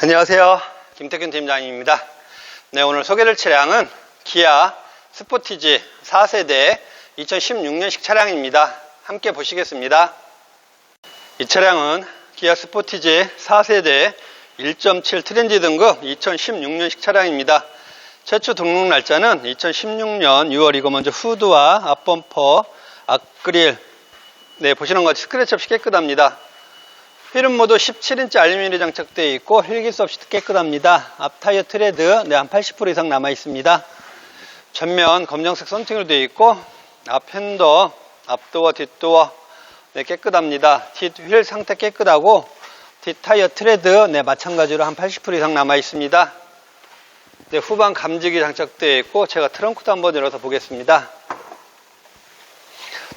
안녕하세요. 김태균 팀장입니다. 네, 오늘 소개될 차량은 기아 스포티지 4세대 2016년식 차량입니다. 함께 보시겠습니다. 이 차량은 기아 스포티지 4세대 1.7 트렌지 등급 2016년식 차량입니다. 최초 등록 날짜는 2016년 6월이고 먼저 후드와 앞범퍼, 앞그릴 네, 보시는 것 같이 스크래치 없이 깨끗합니다. 휠은 모두 17인치 알루미늄 장착되어 있고 힐기스 없이 깨끗합니다. 앞 타이어 트레드 네, 한 80% 이상 남아 있습니다. 전면 검정색 썬팅으로 되어 있고 앞 핸더, 앞도어, 뒷도어 네, 깨끗합니다. 뒷휠 상태 깨끗하고 뒷 타이어 트레드 네, 마찬가지로 한 80% 이상 남아 있습니다. 네, 후방 감지기 장착되어 있고 제가 트렁크도 한번 열어서 보겠습니다.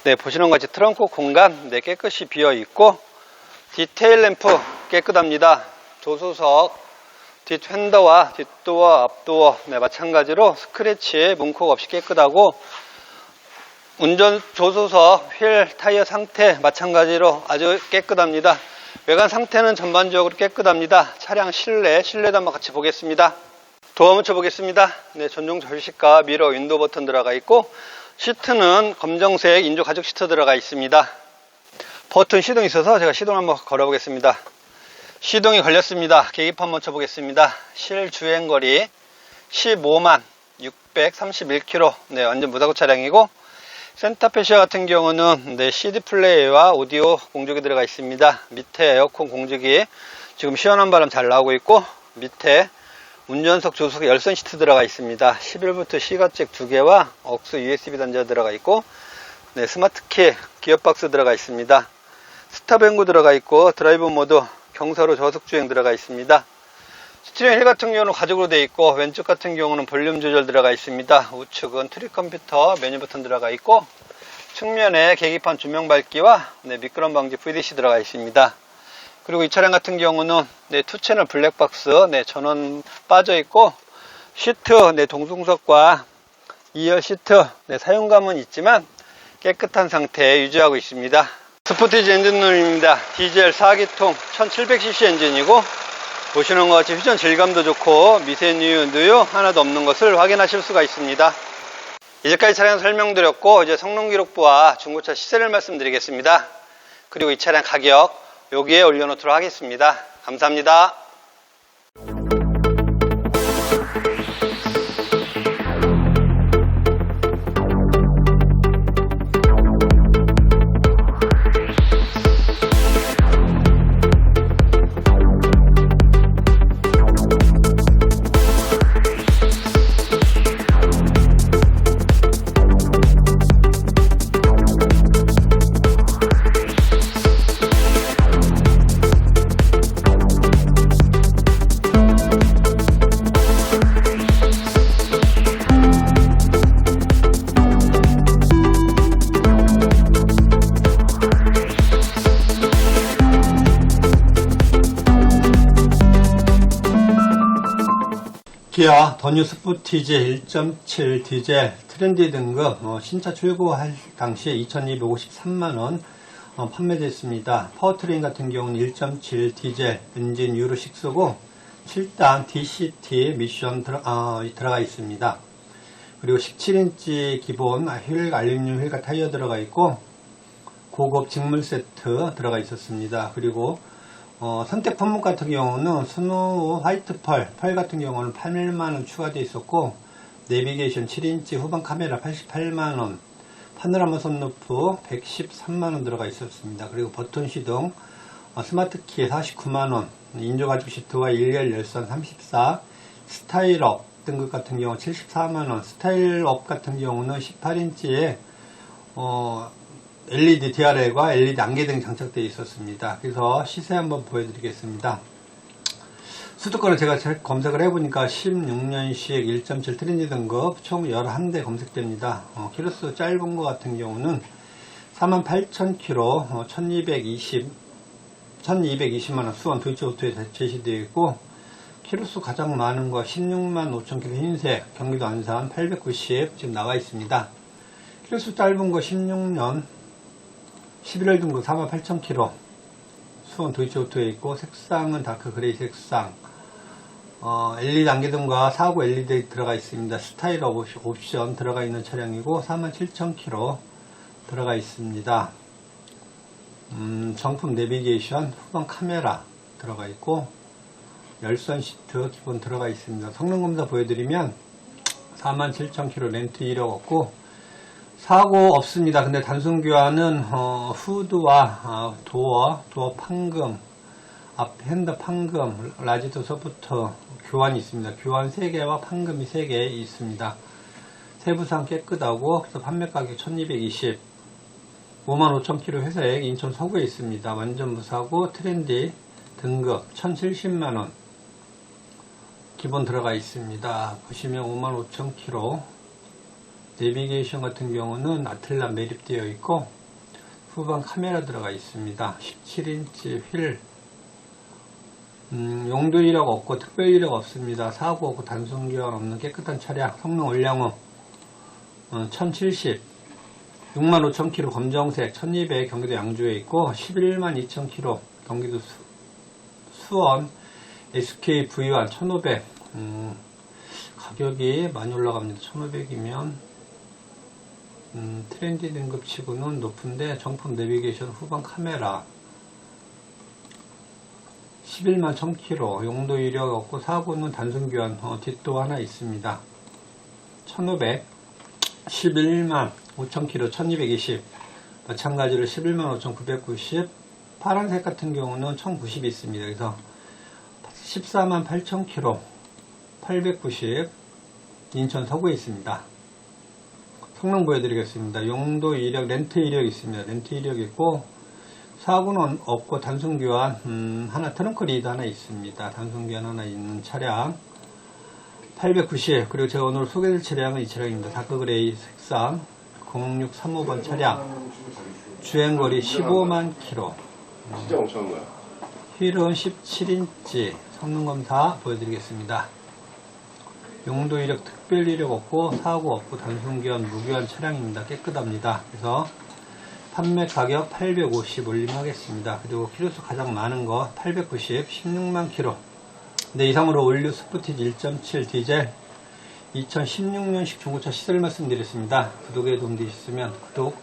네, 보시는 것 같이 트렁크 공간 네, 깨끗이 비어 있고 디테일 램프 깨끗합니다. 조수석, 뒷 핸더와 뒷도어, 앞도어 네, 마찬가지로 스크래치, 문콕 없이 깨끗하고 운전 조수석, 휠, 타이어 상태 마찬가지로 아주 깨끗합니다. 외관 상태는 전반적으로 깨끗합니다. 차량 실내, 실내도 한번 같이 보겠습니다. 도어 묻혀 보겠습니다. 네, 전용 절식과 미러 윈도우 버튼 들어가 있고 시트는 검정색 인조 가죽 시트 들어가 있습니다. 버튼 시동이 있어서 제가 시동 한번 걸어 보겠습니다. 시동이 걸렸습니다. 계기판 먼저 보겠습니다. 실주행거리 15만 631km. 네, 완전 무사고 차량이고 센터페시아 같은 경우는 네, CD 플레이와 오디오 공조기 들어가 있습니다. 밑에 에어컨 공조기 지금 시원한 바람 잘 나오고 있고 밑에 운전석 조수석 열선 시트 들어가 있습니다. 11V C가잭 두 개와 억스 USB 단자 들어가 있고 네, 스마트키 기어박스 들어가 있습니다. 스탑 앵구 들어가 있고 드라이브 모드 경사로 저속 주행 들어가 있습니다. 스티링 휠 같은 경우는 가죽으로 되어 있고 왼쪽 같은 경우는 볼륨 조절 들어가 있습니다. 우측은 트릭 컴퓨터 메뉴 버튼 들어가 있고 측면에 계기판 조명 밝기와 네, 미끄럼 방지 VDC 들어가 있습니다. 그리고 이 차량 같은 경우는 네, 투 채널 블랙박스 네, 전원 빠져 있고 시트 네, 동승석과 2열 시트 네, 사용감은 있지만 깨끗한 상태 유지하고 있습니다. 스포티지 엔진룸입니다. 디젤 4기통 1700cc 엔진이고 보시는 것 같이 휘전 질감도 좋고 미세누유 누유 하나도 없는 것을 확인하실 수가 있습니다. 이제까지 차량 설명드렸고 이제 성능 기록부와 중고차 시세를 말씀드리겠습니다. 그리고 이 차량 가격 여기에 올려놓도록 하겠습니다. 감사합니다. 기아 더뉴 스포티지 1.7 디젤 트렌디 등급 어, 신차 출고할 당시에 2253만원 어, 판매됐습니다. 파워트레인 같은 경우는 1.7 디젤 엔진 유로 6고 7단 DCT 미션 들어, 어, 들어가 있습니다. 그리고 17인치 기본 휠 알루미늄 휠과 타이어 들어가 있고 고급 직물 세트 들어가 있었습니다. 그리고 어, 선택 품목 같은 경우는 스노우 화이트 펄, 펄 같은 경우는 8만원 추가되어 있었고, 내비게이션 7인치 후방 카메라 88만원, 파노라마 선루프 113만원 들어가 있었습니다. 그리고 버튼 시동, 어, 스마트키 49만원, 인조가죽 시트와 1열 열선 34, 스타일업 등급 같은 경우 74만원, 스타일업 같은 경우는 18인치에, 어, LED DRL과 LED 안개등 장착되어 있었습니다. 그래서 시세 한번 보여드리겠습니다. 수도권을 제가 검색을 해보니까 16년식 1.7 트렌지 등급 총 11대 검색됩니다. 어, 키로수 짧은 거 같은 경우는 48,000km, 어, 1220 1220만원 수원 도이치오토에 제시되어 있고 키로수 가장 많은 거 16만 5천 킬로 흰색 경기도 안산 890 지금 나와 있습니다. 키로수 짧은 거 16년 11월 등급 4만 8천 킬로 수원 도이치오토에 있고 색상은 다크 그레이 색상 어, LED 안개등과 사고 LED 들어가 있습니다. 스타일 옵- 옵션 들어가 있는 차량이고 47,000km 들어가 있습니다. 음, 정품 내비게이션 후방 카메라 들어가 있고 열선 시트 기본 들어가 있습니다. 성능 검사 보여드리면 47,000km 렌트 이력 없고 사고 없습니다. 근데 단순 교환은 어, 후드와 어, 도어, 도어 판금, 앞 핸드 판금, 라지도 소프트 교환이 있습니다. 교환 3개와 판금이 3개 있습니다. 세부상 깨끗하고 그래서 판매 가격 1220 55,000km 회사액 인천 서구에 있습니다. 완전 무사고 트렌디 등급 1,070만원 기본 들어가 있습니다. 보시면 55,000km 내비게이션 같은 경우는 아틀라 매립되어 있고 후방 카메라 들어가 있습니다. 17인치 휠 음, 용도 이력 없고 특별 이력 없습니다. 사고 없고 단순 기한 없는 깨끗한 차량 성능 올량후 어, 1070 65,000km 검정색 1200 경기도 양주에 있고 112,000km 경기도 수, 원 SK V1 1500 음, 가격이 많이 올라갑니다. 1500이면 음, 트렌디 등급 치고는 높은데 정품 내비게이션 후방 카메라 11만 1000km 용도 이력 없고 사고는 단순 교환 어, 뒷도 하나 있습니다. 1500 11만 5000km 1220 마찬가지로 11만 5990 파란색 같은 경우는 1090 있습니다. 그래서 14만 8000km 890 인천 서구에 있습니다. 성능 보여드리겠습니다. 용도 이력, 렌트 이력 있습니다. 렌트 이력 있고 사고는 없고 단순 교환 음, 하나 트렁크 리드 하나 있습니다. 단순 교환 하나 있는 차량 890 그리고 제가 오늘 소개할 차량은 이 차량입니다. 다크 그레이 색상 0635번 차량 주행거리 15만 킬로 진짜 멍청한 거야. 휠은 17인치 성능검사 보여드리겠습니다. 용도 이력 특별 이력 없고 사고 없고 단순 기한 무교한 차량입니다. 깨끗합니다. 그래서 판매 가격 850 올림하겠습니다. 그리고 키로수 가장 많은 거 890 16만 킬로 네 이상으로 올류 스포티지 1.7 디젤 2016년식 중고차 시설 말씀드렸습니다. 구독에 도움되셨으면 구독,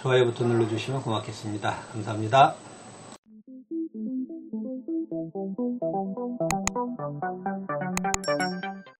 좋아요부터 눌러주시면 고맙겠습니다. 감사합니다.